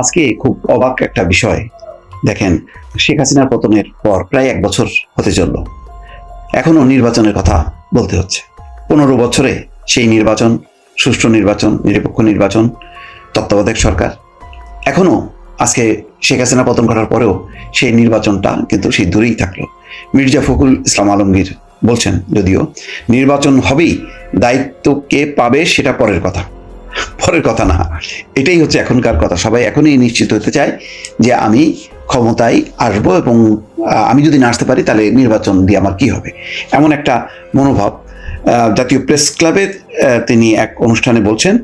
আজকে খুব অবাক একটা বিষয়। দেখেন, শেখ হাসিনার পতনের পর প্রায় এক বছর হতে চলল। এখনও নির্বাচনের কথা বলতে হচ্ছে। পনেরো বছরে সেই নির্বাচন, সুষ্ঠু নির্বাচন, নিরপেক্ষ নির্বাচন, তত্ত্বাবধায়ক সরকার। এখনও আজকে শেখ হাসিনা পতন করার পরেও সেই নির্বাচনটা কিন্তু সেই দূরেই থাকল। মির্জা ফখরুল ইসলাম আলমগীর বলছেন, যদিও নির্বাচন হবেই, দায়িত্ব কে পাবে সেটা পরের কথা। পরের কথা না। এটাই হচ্ছে এখনকার কথা। সবাই এখনই নিশ্চিত হতে চায় যে আমি ক্ষমতায় আসব এবং আমি যদি না আসতে পারি তাহলে নির্বাচন দিয়ে আমার কি হবে? এমন একটা মনোভাব জাতীয় প্রেস ক্লাবে তিনি এক অনুষ্ঠানে বলছেন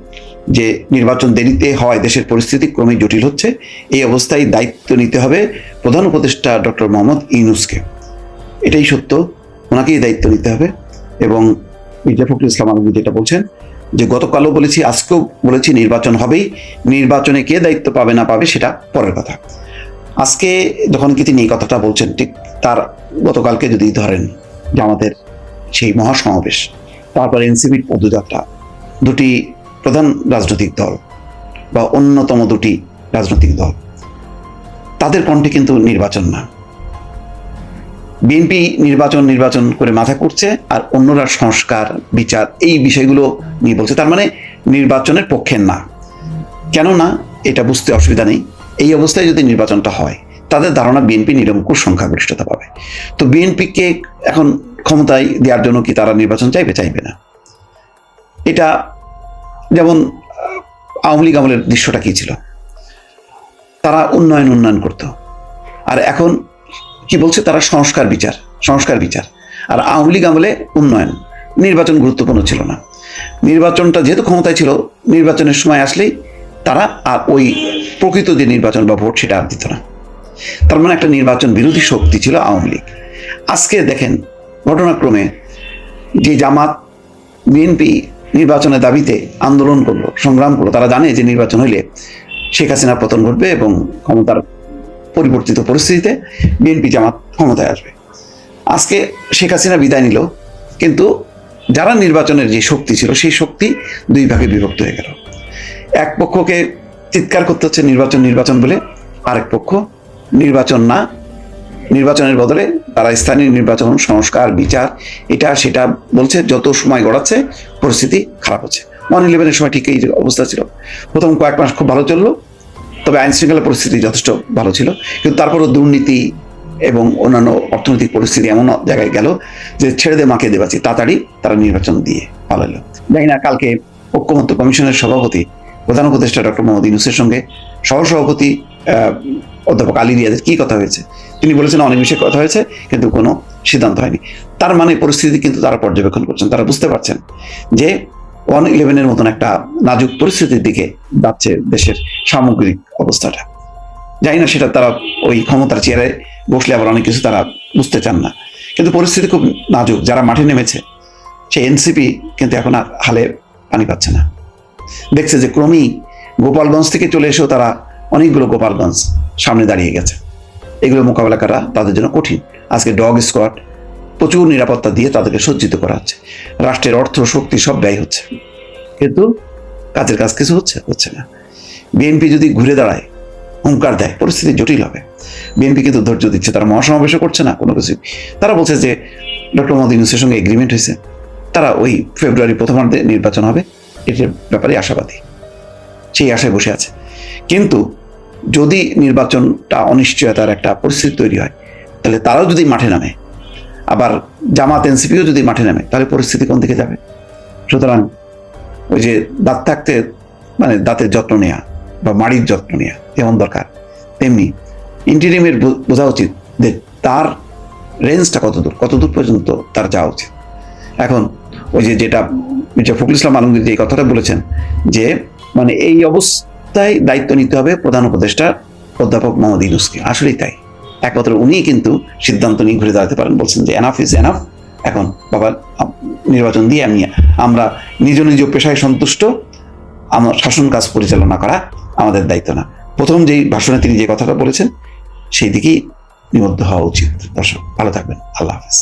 যে নির্বাচন দেরিতে হওয়ায় দেশের পরিস্থিতি ক্রমেই জটিল হচ্ছে। এই অবস্থায় দায়িত্ব নিতে হবে প্রধান উপদেষ্টা ডক্টর মোহাম্মদ ইউনুসকে। এটাই সত্য। ওনাকেই দায়িত্ব নিতে হবে এবং মির্জা ফখরুল ইসলাম আলমগীর যেটা বলছেন যে গতকালও বলেছি, আজকেও বলেছি নির্বাচন হবেই। নির্বাচনে কে দায়িত্ব পাবে না পাবে সেটা পরের কথা। আজকে যখন কি তিনি এই কথাটা বলছেন, ঠিক তার গতকালকে যদি ধরেন যে আমাদের সেই মহাসমাবেশ, তারপর এনসিপির পদযাত্রা, দুটি প্রধান রাজনৈতিক দল বা অন্যতম দুটি রাজনৈতিক দল, তাদের কণ্ঠে কিন্তু নির্বাচন না। বিএনপি নির্বাচন নির্বাচন করে মাথা করছে আর অন্যরা সংস্কার, বিচার, এই বিষয়গুলো নিয়ে বলছে। তার মানে নির্বাচনের পক্ষে না। কেননা এটা বুঝতে অসুবিধা নেই। এই অবস্থায় যদি নির্বাচনটা হয়, তাদের ধারণা বিএনপি নিরঙ্কুশ সংখ্যাগরিষ্ঠতা পাবে। তো বিএনপিকে এখন ক্ষমতায় দেওয়ার জন্য কি তারা নির্বাচন চাইবে? চাইবে না। এটা যেমন আওয়ামী লীগ আমলের দৃশ্যটা কী ছিল? তারা উন্নয়ন উন্নয়ন করতো। আর এখন কি বলছে? তারা সংস্কার বিচার সংস্কার বিচার। আর আওয়ামী লীগ আমলে উন্নয়ন, নির্বাচন গুরুত্বপূর্ণ ছিল না। নির্বাচনটা যেহেতু ক্ষমতায় ছিল, নির্বাচনের সময় আসলেই তারা আর ওই প্রকৃত যে নির্বাচন বা ভোট সেটা আর দিত না। তার মানে একটা নির্বাচন বিরোধী শক্তি ছিল আওয়ামী লীগ। আজকে দেখেন, ঘটনাক্রমে যে জামাত, বিএনপি নির্বাচনের দাবিতে আন্দোলন করল, সংগ্রাম করল, তারা জানে যে নির্বাচন হইলে শেখ হাসিনার পতন ঘটবে এবং ক্ষমতার পরিবর্তিত পরিস্থিতিতে বিএনপি জামাত ক্ষমতায় আসবে। আজকে শেখ হাসিনা বিদায় নিল, কিন্তু যারা নির্বাচনের যে শক্তি ছিল, সেই শক্তি দুই ভাগে বিভক্ত হয়ে গেল। এক পক্ষকে চিৎকার করতে হচ্ছে নির্বাচন নির্বাচন বলে, আরেক পক্ষ নির্বাচন না, নির্বাচনের বদলে তারা স্থানীয় নির্বাচন, সংস্কার, বিচার, এটা, সেটা বলছে, যত সময় গড়াচ্ছে, পরিস্থিতি খারাপ হচ্ছে। ওয়ান ইলেভেনের সময় ঠিক এই অবস্থা ছিল। প্রথম কয়েক মাস খুব ভালো চলল তবে আইন শৃঙ্খলা পরিস্থিতি যথেষ্ট ভালো ছিল। কিন্তু তারপরও দুর্নীতি এবং অন্যান্য অর্থনৈতিক পরিস্থিতি এমন জায়গায় গেল যে ছেড়ে দে মাকে দেবাছি তাড়াতাড়ি তারা নির্বাচন দিয়ে পালালো। জানি না, কালকে ঐক্যমত্য কমিশনের সভাপতি, প্রধান উপদেষ্টা ডক্টর মোহাম্মদ ইউনুসের সঙ্গে সহসভাপতি অধ্যাপক আলী রিয়াজের কি কথা হয়েছে? তিনি বলেছেন অনেক বিষয়ে কথা হয়েছে, কিন্তু কোনো সিদ্ধান্ত হয়নি। তার মানে পরিস্থিতি কিন্তু তারা পর্যবেক্ষণ করছেন। তারা বুঝতে পারছেন যে ওয়ান ইলেভেনের মতন একটা নাজুক পরিস্থিতির দিকে যাচ্ছে দেশের সামগ্রিক অবস্থাটা। জানি না সেটা তারা ওই ক্ষমতার চেয়ারে বসলে আবার অনেক কিছু তারা বুঝতে চান না। কিন্তু পরিস্থিতি খুব নাজুক, যারা মাঠে নেমেছে, সেই এনসিপি কিন্তু এখন আর হালে পানি পাচ্ছে না। দেখছে যে ক্রমেই গোপালগঞ্জ থেকে চলে এসেও তারা অনেকগুলো গোপালগঞ্জ সামনে দাঁড়িয়ে গেছে। এগুলো মোকাবেলা করা তাদের জন্য কঠিন। আজকে ডগ স্কোয়াড প্রচুর নিরাপত্তা দিয়ে তাদেরকে সজ্জিত করা হচ্ছে। রাষ্ট্রের অর্থ, শক্তি সব ব্যয় হচ্ছে। কিন্তু কাজের কাজ কিছু হচ্ছে হচ্ছে না। বিএনপি যদি ঘুরে দাঁড়ায়, হুঙ্কার দেয়, পরিস্থিতি জটিল হবে। বিএনপি কিন্তু ধৈর্য দিচ্ছে, তারা মহাসমাবেশও করছে না, কোনো কিছু তারা বলছে যে ডক্টর মোদী ইউনুসের সঙ্গে এগ্রিমেন্ট হয়েছে। তারা ওই ফেব্রুয়ারি প্রথমার্ধে নির্বাচন হবে, এটার ব্যাপারে আশাবাদী। সেই আশায় বসে আছে। কিন্তু যদি নির্বাচনটা অনিশ্চয়তার একটা পরিস্থিতি তৈরি হয়, তাহলে তারাও যদি মাঠে নামে আবার জামাত এনসিপিও যদি মাঠে নামে, তাহলে পরিস্থিতি কোন দিকে যাবে? সুতরাং ওই যে দাঁত থাকতে মানে দাঁতের যত্ন নেওয়া বা মাড়ির যত্ন নেওয়া যেমন দরকার? তেমনি ইন্টিরিমের বোঝা উচিত যে তার রেঞ্জটা কতদূর কতদূর পর্যন্ত তার যাওয়া উচিত। এখন ওই যে যেটা মির্জা ফখরুল ইসলাম আলমগীর যে কথাটা বলেছেন যে মানে এই অবস্থায় দায়িত্ব নিতে হবে প্রধান উপদেষ্টা অধ্যাপক মোহাম্মদ ইউনুসকে। আসলেই তাই। একমাত্র উনি কিন্তু সিদ্ধান্ত নিয়ে ঘুরে দাঁড়াতে পারেন। বলছেন যে এনাফ ইজ এনাফ এখন বাবা নির্বাচন দিয়ে আমি, আমরা নিজ নিজ পেশায় সন্তুষ্ট। আমার শাসন কাজ পরিচালনা করা আমাদের দায়িত্ব না। প্রথম যেই ভাষণে তিনি যে কথাটা বলেছেন, সেই দিকেই নিবদ্ধ হওয়া উচিত। দর্শক, ভালো থাকবেন। আল্লাহ হাফেজ।